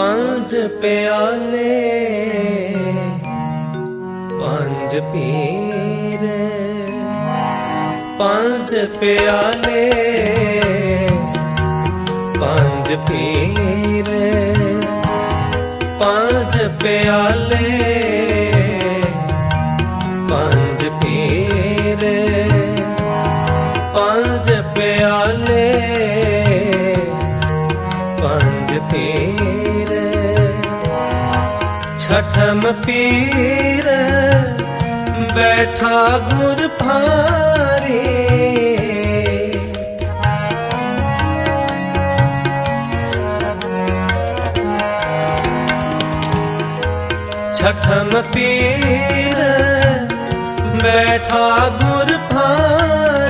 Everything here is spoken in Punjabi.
ਪੰਜ ਪਿਆਲੇ ਪੰਜ ਪੀਰ ਪੰਜ ਪਿਆਲੇ ਪੰਜ ਪੀਰ ਪੰਜ ਪਿਆਲੇ ਪੰਜ ਪੀਰ ਪੰਜ ਪਿਆਲੇ। ਪੰਜ ਪੀਰ ਛਠਮ ਪੀਰ ਬੈਠਾ ਗੁਰ ਭਾਰੇ। ਛਠਮ ਪੀਰ ਬੈਠਾ